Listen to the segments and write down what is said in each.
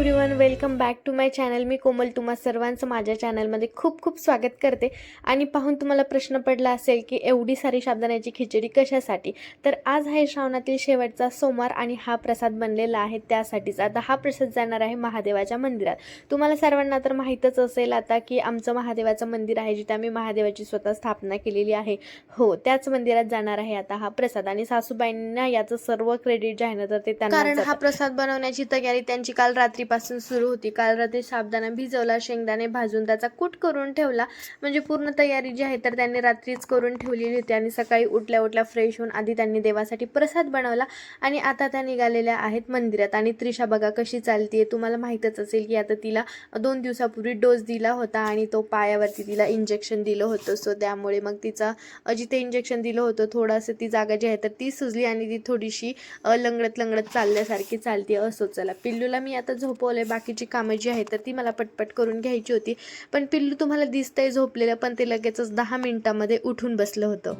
Hi everyone welcome back to my channel मी कोमल तुम्हा सर्वांचं माझ्या चॅनलमध्ये खूप खूप स्वागत करते. आणि पाहून तुम्हाला प्रश्न पडला असेल की एवढी सारी साबुदाण्याची खिचडी कशासाठी? तर आज आहे श्रावणातील शेवटचा सोमवार आणि हा प्रसाद बनलेला आहे त्यासाठीच. आता हा प्रसाद जाणार आहे महादेवाच्या मंदिरात. तुम्हाला सर्वांना तर माहीतच असेल आता की आमचं महादेवाचं मंदिर आहे जिथे आम्ही महादेवाची स्वतः स्थापना केलेली आहे. हो त्याच मंदिरात जाणार आहे आता हा प्रसाद. आणि सासूबाईंना याचं सर्व क्रेडिट जे आहे ना तर ते कारण हा प्रसाद बनवण्याची तयारी त्यांची काल रात्रीपासून सुरू होती. काल रात्री साबदाना भिजवला शेंगदाणे भाजून त्याचा कूट करून ठेवला. म्हणजे पूर्ण तयारी जी आहे तर त्यांनी रात्रीच करून ठेवलेली होती आणि सकाळी उठल्या उठल्या फ्रेश होऊन आधी त्यांनी देवासाठी प्रसाद बनवला आणि आता त्या निघालेल्या आहेत मंदिरात. आणि त्रिशा बघा कशी चालतीये. तुम्हाला माहीतच असेल की आता तिला दोन दिवसापूर्वी डोस दिला होता आणि तो पायावरती तिला इंजेक्शन दिलं होतं. सो त्यामुळे मग तिचा जिथे इंजेक्शन दिलं होतं. थोडंसं ती जागा जी आहे तर ती सुजली आणि ती थोडीशी लंगडत लंगडत चालल्यासारखी चालते असो चला. पिल्लूला मी आता झोपवलंय बाकीची कामं जी आहेत तर ती मला पटपट करून घ्यायची होती. पण पिल्लू तुम्हाला दिसतंय झोपलेलं पण ते लगेचच दहा मिनिटामध्ये उठून बसलं होतं.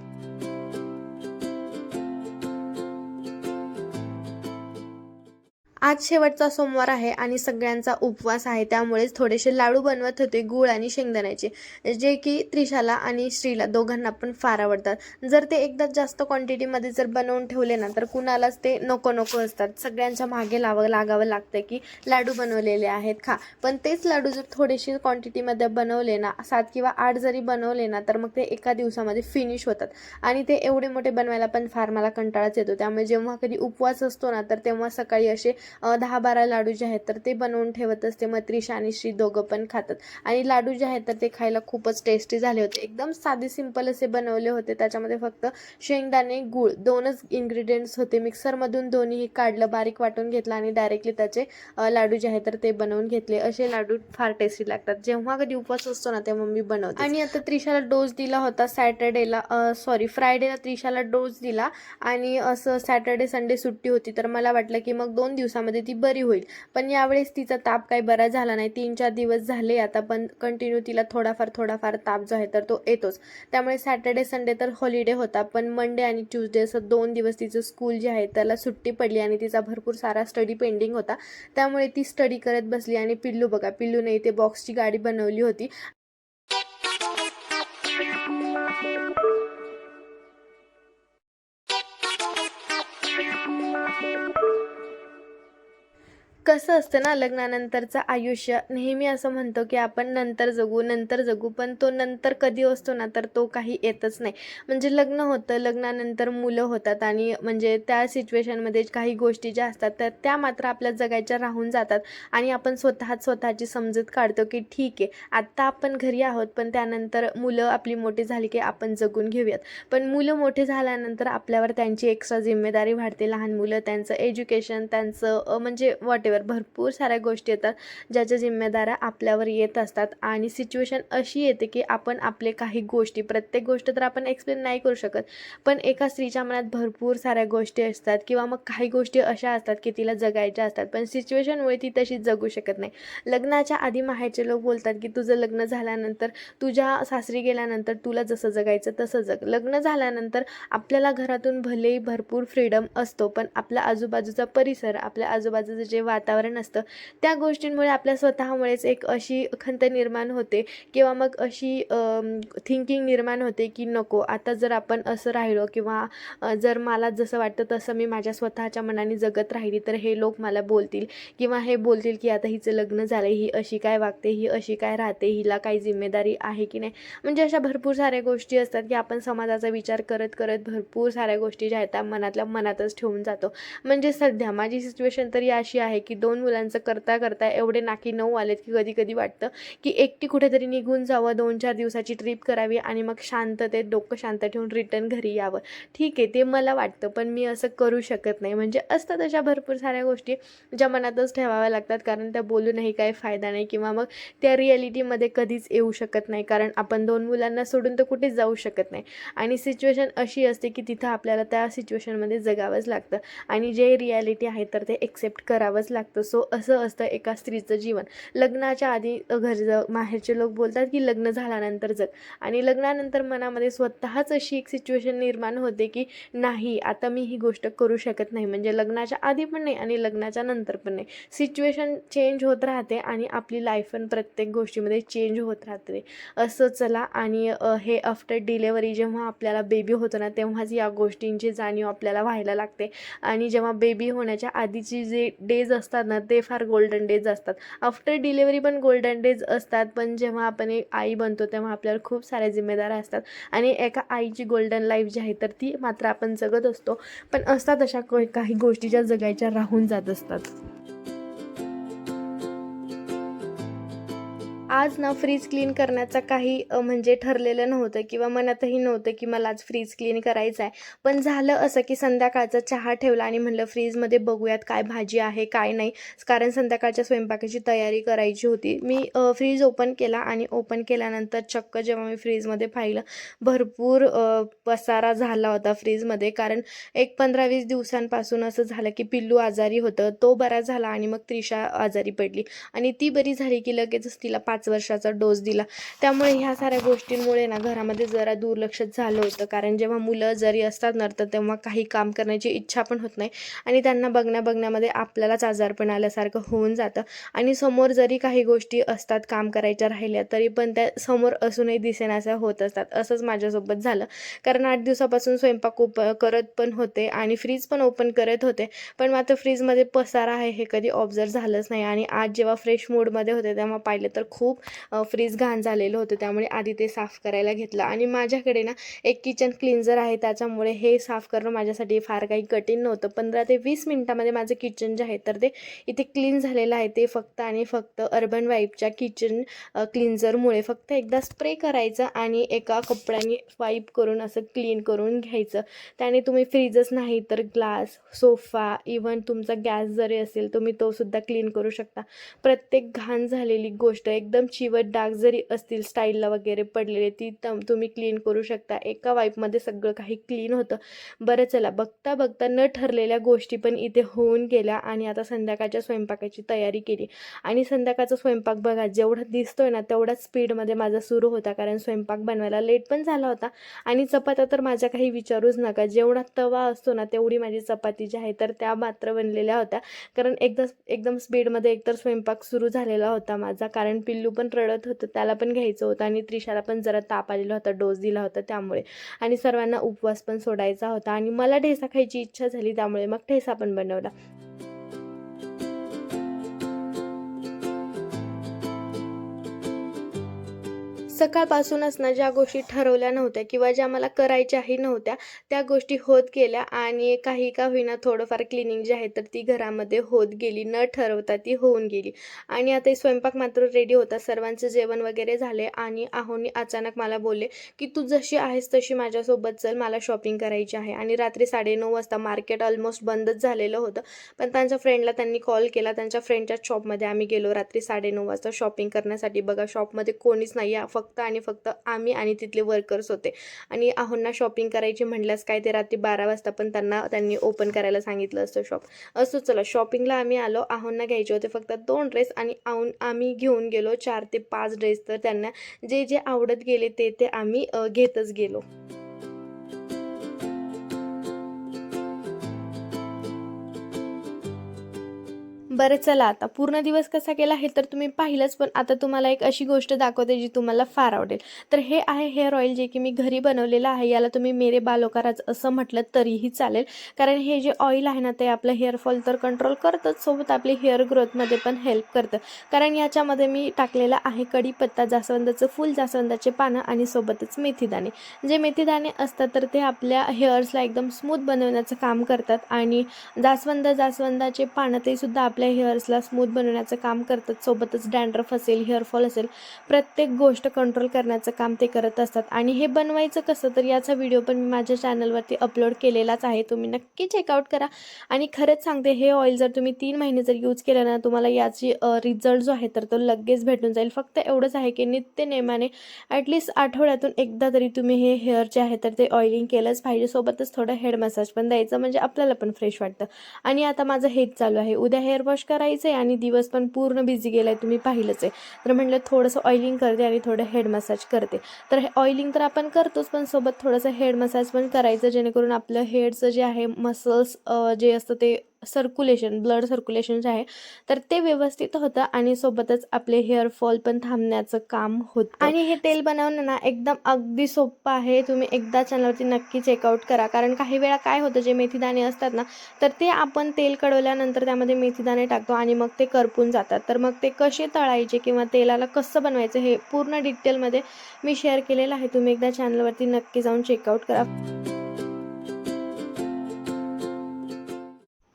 आज शेवटचा सोमवार आहे आणि सगळ्यांचा उपवास आहे. त्यामुळेच थोडेसे लाडू बनवत होते गुळ आणि शेंगदाण्याचे जे की त्रिशाला आणि श्रीला दोघांना पण फार आवडतात. जर ते एकदा जास्त क्वांटिटीमध्ये जर बनवून ठेवले ना तर कुणालाच ते नको नको असतात. सगळ्यांच्या मागे लावं लागावं लागतं की लाडू बनवलेले आहेत खा. पण तेच लाडू जर थोडेशी क्वांटिटीमध्ये बनवले ना सात किंवा आठ जरी बनवले ना तर मग ते एका दिवसामध्ये फिनिश होतात. आणि ते एवढे मोठे बनवायला पण फार मला कंटाळाच येतो. त्यामुळे जेव्हा कधी उपवास असतो ना तर तेव्हा सकाळी असे दहा बारा लाडू जे आहेत तर ते बनवून ठेवत असते. मग त्रिशा आणि श्री दोघं पण खातात. आणि लाडू जे आहेत तर ते खायला खूपच टेस्टी झाले होते. एकदम साधे सिंपल असे बनवले होते. त्याच्यामध्ये फक्त शेंगदाणे गूळ दोनच इन्ग्रेडियंट्स होते. मिक्सरमधून दोन्हीही काढलं बारीक वाटून घेतलं आणि डायरेक्टली त्याचे लाडू जे आहेत तर ते बनवून घेतले. असे लाडू फार टेस्टी लागतात. जेव्हा कधी उपवास असतो ना तेव्हा मी बनवते आणि आता त्रिशाला डोस दिला होता सॅटर्डेला सॉरी फ्रायडेला त्रिशाला डोस दिला. आणि असं सॅटर्डे संडे सुट्टी होती तर मला वाटलं की मग दोन दिवसामध्ये ती बरी होईल. पण यावेळेस तिचा ताप काही बरा झाला नाही. तीन चार दिवस झाले आता पण कंटिन्यू तिला थोडाफार थोडाफार ताप जो आहे तर तो येतोच. त्यामुळे सॅटर्डे संडे तर हॉलिडे होता पण मंडे आणि ट्यूजडे असं दोन दिवस तिचं स्कूल जे आहे त्याला सुट्टी पडली आणि तिचा भरपूर सारा स्टडी पेंडिंग होता. त्यामुळे ती स्टडी करत बसली आणि पिल्लू बघा पिल्लूने इथे बॉक्सची गाडी बनवली होती. कसं असतं ना लग्नानंतरचं आयुष्य नेहमी असं म्हणतो की आपण नंतर जगू नंतर जगू पण तो नंतर कधी असतो ना तर तो काही येतच नाही. म्हणजे लग्न होतं लग्नानंतर मुलं होतात आणि म्हणजे त्या सिच्युएशनमध्ये काही गोष्टी ज्या असतात तर त्या मात्र आपल्या जगायच्या राहून जातात आणि आपण स्वतःच स्वतःची समजूत काढतो की ठीक आहे आत्ता आपण घरी आहोत पण त्यानंतर मुलं आपली मोठी झाली की आपण जगून घेऊयात. पण मुलं मोठी झाल्यानंतर आपल्यावर त्यांची एक्स्ट्रा जिम्मेदारी वाढते लहान मुलं त्यांचं एज्युकेशन त्यांचं म्हणजे वॉट एव्हर भरपूर साऱ्या गोष्टी येतात ज्याच्या जिम्मेदाऱ्या आपल्यावर येत असतात आणि सिच्युएशन अशी येते की आपण आपले काही गोष्टी प्रत्येक गोष्ट तर आपण एक्सप्लेन नाही करू शकत पण एका स्त्रीच्या मनात भरपूर साऱ्या गोष्टी असतात किंवा मग काही गोष्टी अशा असतात की तिला जगायच्या असतात पण सिच्युएशनमुळे ती तशी जगू शकत नाही. लग्नाच्या आधी माहेरचे लोक बोलतात की तुझं लग्न झाल्यानंतर तुझ्या सासरी गेल्यानंतर तुला जसं जगायचं तसं जग. लग्न झाल्यानंतर आपल्याला घरातून भलेही भरपूर फ्रीडम असतो पण आपल्या आजूबाजूचा परिसर आपल्या आजूबाजूचं जे वातावरण वातावरण असतं. त्या गोष्टींमुळे आपल्या स्वतःमुळेच एक अशी खंत निर्माण होते किंवा मग अशी थिंकिंग निर्माण होते की नको आता जर आपण असं राहिलो किंवा जर मला जसं वाटतं तसं मी माझ्या स्वतःच्या मनाने जगत राहिली तर हे लोक मला बोलतील किंवा हे बोलतील की आता हिचं लग्न झालं ही अशी काय वागते ही अशी काय राहते हिला काही जिम्मेदारी आहे की नाही? म्हणजे अशा भरपूर साऱ्या गोष्टी असतात की आपण समाजाचा विचार करत करत भरपूर साऱ्या गोष्टी ज्या आहेत त्या मनातल्या मनातच ठेवून जातो. म्हणजे सध्या माझी सिच्युएशन तरी अशी आहे की की दोन मुलांचं करता करता एवढे नाकी नऊ आलेत की कधी कधी वाटतं की एकटी कुठेतरी निघून जावं दोन चार दिवसाची ट्रिप करावी आणि मग शांततेत डोकं शांत ठेवून रिटर्न घरी यावं. ठीक आहे ते मला वाटतं पण मी असं करू शकत नाही. म्हणजे असतात अशा भरपूर साऱ्या गोष्टी ज्या मनातच ठेवाव्या लागतात कारण त्या बोलूनही काही फायदा नाही किंवा मग त्या रिॲलिटीमध्ये कधीच येऊ शकत नाही. कारण आपण दोन मुलांना सोडून तर कुठेच जाऊ शकत नाही. आणि सिच्युएशन अशी असते की तिथं आपल्याला त्या सिच्युएशनमध्ये जगावंच लागतं. आणि जे रिॲलिटी आहे तर ते एक्सेप्ट करावंच लागतं. लागतं. सो असं असतं एका स्त्रीचं जीवन. लग्नाच्या आधी घर माहेरचे लोक बोलतात की लग्न झाल्यानंतर जग. आणि लग्नानंतर मनामध्ये स्वतःच अशी एक सिच्युएशन निर्माण होते की नाही आता मी ही गोष्ट करू शकत नाही. म्हणजे लग्नाच्या आधी पण नाही आणि लग्नाच्या नंतर पण नाही. सिच्युएशन चेंज होत राहते आणि आपली लाईफ पण प्रत्येक गोष्टीमध्ये चेंज होत राहते. असं चला आणि हे आफ्टर डिलेवरी जेव्हा आपल्याला बेबी होतो ना तेव्हाच या गोष्टींची जाणीव आपल्याला व्हायला लागते. आणि जेव्हा बेबी होण्याच्या आधीची जे डेज असतात असतात ना ते फार गोल्डन डेज असतात. आफ्टर डिलेवरी पण गोल्डन डेज असतात पण जेव्हा आपण एक आई बनतो तेव्हा आपल्याला खूप साऱ्या जिम्मेदाऱ्या असतात. आणि एका आईची गोल्डन लाईफ जी आहे तर ती मात्र आपण जगत असतो. पण असतात अशा काही गोष्टी ज्या जगायच्या राहून जात असतात. आज ना फ्रीज क्लीन करण्याचा काही म्हणजे ठरलेलं नव्हतं किंवा मनातही नव्हतं की मला आज फ्रीज क्लीन करायचं आहे पण झालं असं की संध्याकाळचा चहा ठेवला आणि म्हणलं फ्रीजमध्ये बघूयात काय भाजी आहे काय नाही. कारण संध्याकाळच्या स्वयंपाकाची तयारी करायची होती. मी फ्रीज ओपन केला आणि ओपन केल्यानंतर चक्क जेव्हा मी फ्रीजमध्ये पाहिलं भरपूर पसारा झाला होता फ्रीजमध्ये कारण एक पंधरा वीस दिवसांपासून असं झालं की पिल्लू आजारी होतं तो बरा झाला आणि मग त्रिशा आजारी पडली. आणि ती बरी झाली की लगेचच तिला पाच वर्षाचा डोस दिला. त्यामुळे ह्या साऱ्या गोष्टींमुळे ना घरामध्ये जरा दुर्लक्ष झालं होतं. कारण जेव्हा मुलं जरी असतात ना तर तेव्हा काही काम करण्याची इच्छा पण होत नाही. आणि त्यांना बघण्या बघण्यामध्ये आपल्यालाच आजारपण आल्यासारखं होऊन जातं. आणि समोर जरी काही गोष्टी असतात काम करायच्या राहिल्या तरी पण त्या समोर असूनही दिसेनाशा होत असतात. असंच माझ्यासोबत झालं. कारण आठ दिवसापासून स्वयंपाक ओप करत पण होते आणि फ्रीज पण ओपन करत होते. पण मात्र फ्रीजमध्ये पसारा आहे हे कधी ऑब्झर्व झालंच नाही. आणि आज जेव्हा फ्रेश मूडमध्ये होते तेव्हा पाहिलं तर खूप खूप फ्रीज घाण झालेलं होतं. त्यामुळे आधी ते साफ करायला घेतलं. आणि माझ्याकडे ना एक किचन क्लिन्झर आहे. त्याच्यामुळे हे साफ करणं माझ्यासाठी फार काही कठीण नव्हतं. पंधरा ते वीस मिनटामध्ये माझं किचन जे आहे तर ते इथे क्लीन झालेलं आहे. ते फक्त आणि फक्त अर्बन वाईपच्या किचन क्लिन्झरमुळे फक्त एकदा स्प्रे करायचं आणि एका कपड्याने वाईप करून असं क्लीन करून घ्यायचं. त्याने तुम्ही फ्रीजच नाही तर ग्लास सोफा इवन तुमचा गॅस जरी असेल तुम्ही तो सुद्धा क्लीन करू शकता. प्रत्येक घाण झालेली गोष्ट एकदम एकदम चिवट डाग जरी असतील स्टाईलला वगैरे पडलेले ती तम तुम्ही क्लीन करू शकता. एका वाईपमध्ये सगळं काही क्लीन होतं. बरं चला. बघता बघता न ठरलेल्या गोष्टी पण इथे होऊन गेल्या आणि आता संध्याकाळच्या स्वयंपाकाची तयारी केली. आणि संध्याकाळचा स्वयंपाक बघा जेवढा दिसतोय ना तेवढाच स्पीडमध्ये माझा सुरू होता. कारण स्वयंपाक बनवायला लेट पण झाला होता. आणि चपात्या तर माझ्या काही विचारूच नका. जेवढा तवा असतो ना तेवढी माझी चपाती जी आहे तर त्या मात्र बनलेल्या होत्या. कारण एकदा एकदम स्पीडमध्ये एकतर स्वयंपाक सुरू झालेला होता माझा. कारण पिल्लू पण रडत होतं त्याला पण घ्यायचं होतं आणि त्रिशाला पण जरा ताप आलेला होता डोस दिला होता त्यामुळे. आणि सर्वांना उपवास पण सोडायचा होता आणि मला ठेसा खायची इच्छा झाली त्यामुळे मग ठेसा पण बनवला. सकाळपासूनच ना ज्या गोष्टी ठरवल्या नव्हत्या किंवा ज्या मला करायच्याही नव्हत्या त्या गोष्टी होत गेल्या आणि काही का होईना थोडंफार क्लिनिंग जी आहे तर ती घरामध्ये होत गेली. न ठरवता ती होऊन गेली. आणि आता स्वयंपाक मात्र रेडी होता. सर्वांचं जेवण वगैरे झाले आणि आहोनी अचानक मला बोलले की तू जशी आहेस तशी माझ्यासोबत चल मला शॉपिंग करायची आहे. आणि रात्री साडेनऊ वाजता मार्केट ऑलमोस्ट बंदच झालेलं होतं. पण त्यांच्या फ्रेंडला त्यांनी कॉल केला. त्यांच्या फ्रेंडच्या शॉपमध्ये आम्ही गेलो. रात्री साडेनऊ वाजता शॉपिंग करण्यासाठी. बघा शॉपमध्ये कोणीच नाही आहे फक्त फक्त आणि फक्त आम्ही आणि तिथले वर्कर्स होते. आणि आहोंना शॉपिंग करायची म्हटल्यास काय ते रात्री बारा वाजता पण त्यांना त्यांनी ओपन करायला सांगितलं असतं शॉप असं चला शॉपिंगला आम्ही आलो आहोंना घ्यायचे होते फक्त दोन ड्रेस आणि आऊन आम्ही घेऊन गेलो चार ते पाच ड्रेस तर त्यांना जे जे आवडत गेले ते ते आम्ही घेतच गेलो. बरं चला आता. पूर्ण दिवस कसा केला हे तर तुम्ही पाहिलंच पण आता तुम्हाला एक अशी गोष्ट दाखवते जी तुम्हाला फार आवडेल. तर हे आहे हेअर ऑइल जे की मी घरी बनवलेलं आहे याला तुम्ही मेरे बालोकाराज असं म्हटलं तरीही चालेल. कारण हे जे ऑइल आहे ना ते आपलं हेअरफॉल तर कंट्रोल करतंच सोबत आपली हेअर ग्रोथमध्ये पण हेल्प करतं. कारण याच्यामध्ये मी टाकलेलं आहे कढीपत्ता जास्वंदाचं फूल जास्वंदाचे पानं आणि सोबतच मेथीदाणे जे मेथीदाणे असतात तर ते आपल्या हेअर्सला एकदम स्मूथ बनवण्याचं काम करतात आणि जास्वंद जास्वंदाचे पानं ते सुद्धा आपल्या हेअर्सला स्मूथ बनवण्याचं काम करतात सोबतच डॅन्ड्रफ असेल हेअरफॉल असेल प्रत्येक गोष्ट कंट्रोल करण्याचं काम ते करत असतात. आणि हे बनवायचं कसं तर याचा व्हिडिओ पण मी माझ्या चॅनलवरती अपलोड केलेलाच आहे तुम्ही नक्की चेकआउट करा. आणि खरंच सांगते हे ऑइल जर तुम्ही तीन महिने जर यूज केलं ना तुम्हाला याची रिझल्ट जो आहे तर तो लगेच भेटून जाईल. फक्त एवढंच आहे की नित्य नेमाने ॲटलिस्ट आठवड्यातून एकदा तरी तुम्ही हे हेअर जे आहे तर ते ऑइलिंग केलंच पाहिजे. सोबतच थोडं हेड मसाज पण द्यायचं म्हणजे आपल्याला पण फ्रेश वाटतं. आणि आता माझं हेच चालू आहे. उद्या हेअर वॉश करायचं आहे आणि दिवस पण पूर्ण बिझी गेला आहे तुम्ही पाहिलंच आहे. तर म्हटलं थोडंसं ऑइलिंग करते आणि थोडं हेड मसाज करते. तर हे ऑइलिंग तर आपण करतोच पण सोबत थोडंसं हेड मसाज पण करायचं जेणेकरून आपलं हेडचं जे आहे मसल्स जे असतं ते सर्क्युलेशन ब्लड सर्क्युलेशन जे आहे तर ते व्यवस्थित होतं आणि सोबतच आपले हेअरफॉल पण थांबण्याचं काम होतं. आणि हे तेल बनवणं ना एकदम अगदी सोपं आहे. तुम्ही एकदा चॅनलवरती नक्की चेकआउट करा. कारण काही वेळा काय होतं जे मेथीदाणे असतात ना तर ते आपण तेल कडवल्यानंतर त्यामध्ये मेथीदाणे टाकतो आणि मग ते करपून जातात. तर मग ते कसे तळायचे किंवा तेलाला कसं बनवायचं हे पूर्ण डिटेलमध्ये मी शेअर केलेलं आहे. तुम्ही एकदा चॅनलवरती नक्की जाऊन चेकआउट करा.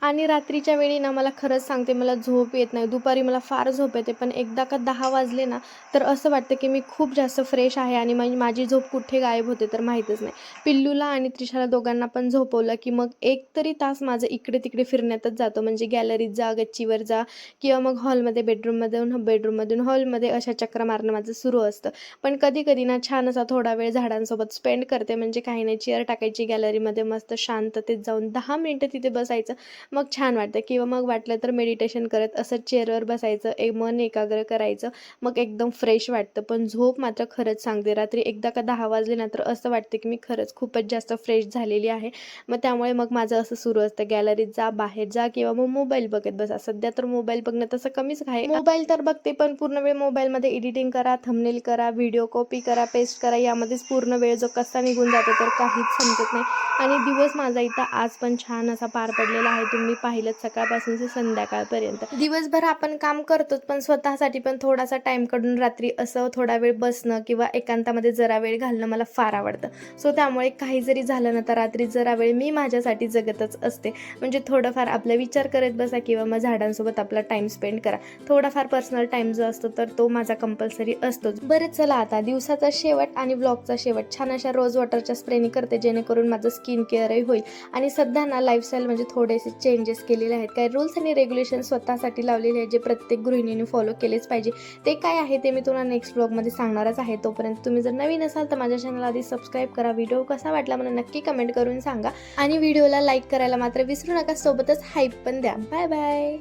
आणि रात्रीच्या वेळी ना मला खरंच सांगते मला झोप येत नाही. दुपारी मला फार झोप येते पण एकदा का दहा वाजले ना तर असं वाटतं की मी खूप जास्त फ्रेश आहे आणि माझी माझी झोप कुठे गायब होते तर माहीतच नाही. पिल्लूला आणि त्रिशाला दोघांना पण झोपवलं की मग एक तरी तास माझं इकडे तिकडे फिरण्यातच जातो. म्हणजे गॅलरीत जा गच्चीवर जा किंवा मग हॉलमध्ये बेडरूममधून बेडरूममधून हॉलमध्ये अशा चक्र मारणं माझं सुरू असतं. पण कधी कधी ना छान असा थोडा वेळ झाडांसोबत स्पेंड करते. म्हणजे काही नाही चेअर टाकायची गॅलरीमध्ये मस्त शांततेत जाऊन दहा मिनटं तिथे बसायचं. मग छान वाटतं. किंवा मग वाटलं तर मेडिटेशन करत असं चेअरवर बसायचं एक मन एकाग्र करायचं मग एकदम फ्रेश वाटतं. पण झोप मात्र खरंच सांगते. रात्री एकदा का दहा वाजले ना तर असं वाटतं की मी खरंच खूपच जास्त फ्रेश झालेली आहे. मग त्यामुळे मग माझं असं सुरू असतं. गॅलरीत जा बाहेर जा किंवा मग मोबाईल बघत बसा. सध्या तर मोबाईल बघणं तसं कमीच आहे. मोबाईल तर बघते पण पूर्ण वेळ मोबाईलमध्ये एडिटिंग करा थंबनेल करा व्हिडिओ कॉपी करा पेस्ट करा. यामध्येच पूर्ण वेळ जो कसा निघून जातो तर काहीच समजत नाही. आणि दिवस माझा इथं आज पण छान असा पार पडलेला आहे. तुम्ही पाहिलं सकाळपासून ते संध्याकाळपर्यंत. दिवसभर आपण काम करतोच पण स्वतःसाठी पण थोडासा टाइम काढून रात्री असं थोडा वेळ बसणं किंवा एकांतामध्ये जरा वेळ घालणं मला फार आवडतं. सो त्यामुळे काही जरी झालं ना तर रात्री जरा वेळ मी माझ्यासाठी जगतच असते. म्हणजे थोडंफार आपला विचार करत बसा किंवा मग झाडांसोबत आपला टाइम स्पेंड करा. थोडाफार पर्सनल टाइम जो असतो तर तो माझा कंपल्सरी असतोच. बरं चला आता दिवसाचा शेवट आणि ब्लॉगचा शेवट. छान अशा रोज वॉटरच्या स्प्रेनी करते जेणेकरून माझं स्किन केअरही होईल. आणि सध्या ना लाईफस्टाईल म्हणजे थोडेसे चेंजेस केलेले आहेत. काय रूल्स आणि रेग्युलेशन स्वतःसाठी लावलेले आहेत जे प्रत्येक गृहिणीने फॉलो केलेच पाहिजे. ते काय आहे ते मी तुम्हाला नेक्स्ट ब्लॉगमध्ये सांगणारच आहे. तोपर्यंत तुम्ही जर नवीन असाल तर माझ्या चॅनल आधी सबस्क्राईब करा. व्हिडिओ कसा वाटला मला नक्की कमेंट करून सांगा. आणि व्हिडिओला लाईक करायला मात्र विसरू नका. सोबतच हाईप पण द्या. Bye bye